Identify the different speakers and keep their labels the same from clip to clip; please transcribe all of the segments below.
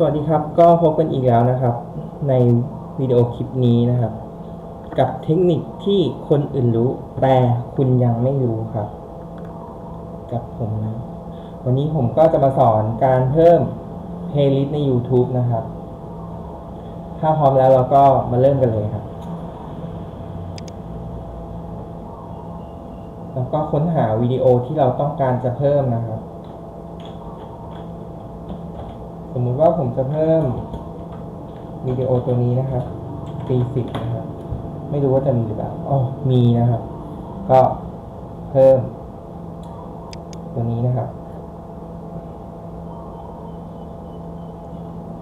Speaker 1: สวัสดีครับ ก็พบกันอีกแล้วนะครับ ในวิดีโอคลิปนี้นะครับ กับเทคนิคที่คนอื่นรู้ แต่คุณยังไม่รู้ครับ กับผมนะ วันนี้ผมก็จะมาสอนการเพิ่ม playlist ใน YouTube นะครับ ถ้าพร้อมแล้วเราก็มาเริ่มกันเลยครับ แล้วก็ค้นหาวิดีโอที่เราต้องการจะเพิ่มนะครับ ส มมุติว่าผมจะเพิ่มวิดีโอตัวนี้นะครับปีสิบนะครับ ไม่รู้ว่าจะมีหรือเปล่าอ๋อมีนะครับ ก็เพิ่ม ตัวนี้นะครับ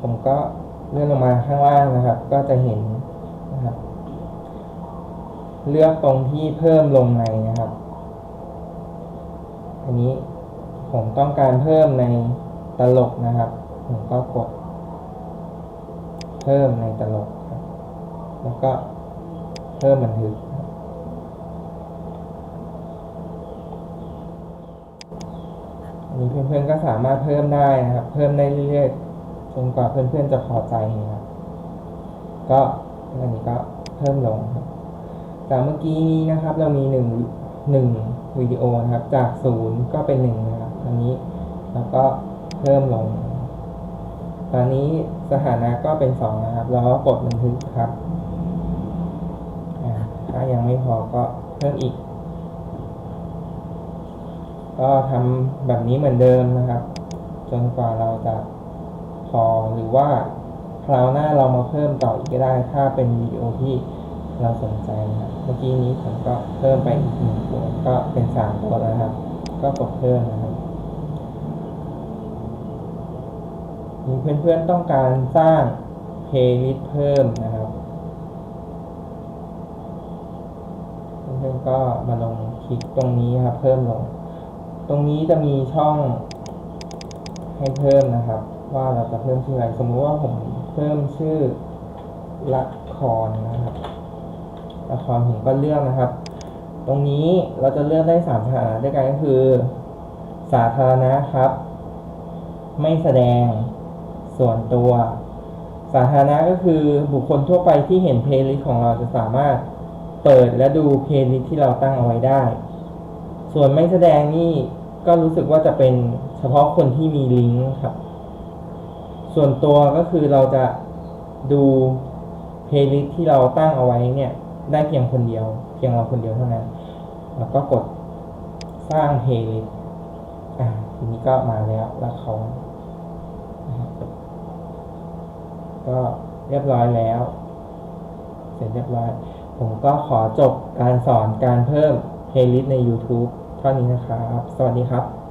Speaker 1: ผมก็เลื่อนลงมาข้างล่างนะครับ ก็จะเห็นนะครับ เลือกตรงที่เพิ่มลงในนะครับ อันนี้ผมต้องการเพิ่มในตลกนะครับ ผมก็กดเพิ่มในตลกครับ แล้วก็เพิ่มบันทึกครับอันนี้เพื่อนๆก็สามารถเพิ่มได้นะครับ เพิ่มได้เรื่อยๆจนกว่าเพื่อนๆจะพอใจนะครับ ก็อันนี้ก็เพิ่มลงครับ จากเมื่อกี้นี้นะครับ เรามีหนึ่งหนึ่งวิดีโอนะครับ จากศูนย์ก็เป็นหนึ่งนะครับอันนี้แล้วก็เพิ่มลง ตอนนี้สถานะก็เป็นสองนะครับ แล้วก็กดบันทึกครับ ถ้ายังไม่พอก็เพิ่มอีก ก็ทำแบบนี้เหมือนเดิมนะครับ จนกว่าเราจะพอหรือว่าคราวหน้าเรามาเพิ่มต่ออีกก็ได้ ถ้าเป็นวิดีโอที่เราสนใจนะครับ เมื่อกี้นี้ผมก็เพิ่มไปอีกหนึ่งตัวก็เป็นสามตัวแล้วนะครับ ก็กดเพิ่มนะครับ มีเพื่อนๆต้องการสร้างเพลย์ลิสต์เพิ่มนะครับเพื่อนๆก็มาลงคลิกตรงนี้ครับเพิ่มลง ตรงนี้จะมีช่องให้เพิ่มนะครับ ว่าเราจะเพิ่มชื่ออะไรสมมุติว่าผมเพิ่มชื่อละครนะครับละครผมก็เลือกนะครับ ตรงนี้เราจะเลือกได้สามสถานะด้วยกันก็คือ สาธารณะครับ ไม่แสดง ส่วนตัว สาธารณะก็คือบุคคลทั่วไปที่เห็นเพลย์ลิสต์ของเราจะสามารถเปิดและดูเพลย์ลิสต์ที่เราตั้งเอาไว้ได้ ส่วนไม่แสดงนี่ก็รู้สึกว่าจะเป็นเฉพาะคนที่มีลิงก์ครับ ส่วนตัวก็คือเราจะดูเพลย์ลิสต์ที่เราตั้งเอาไว้เนี่ย ได้เพียงคนเดียว เพียงเราคนเดียวเท่านั้น แล้วก็กดสร้างเพลย์ลิสต์อ่าทีนี้ก็มาแล้วและครนะครับ ก็เรียบร้อยแล้ว เสร็จเรียบร้อย ผมก็ขอจบการสอนการเพิ่มเพลย์ลิสต์ใน YouTube เท่านี้นะครับ สวัสดีครับ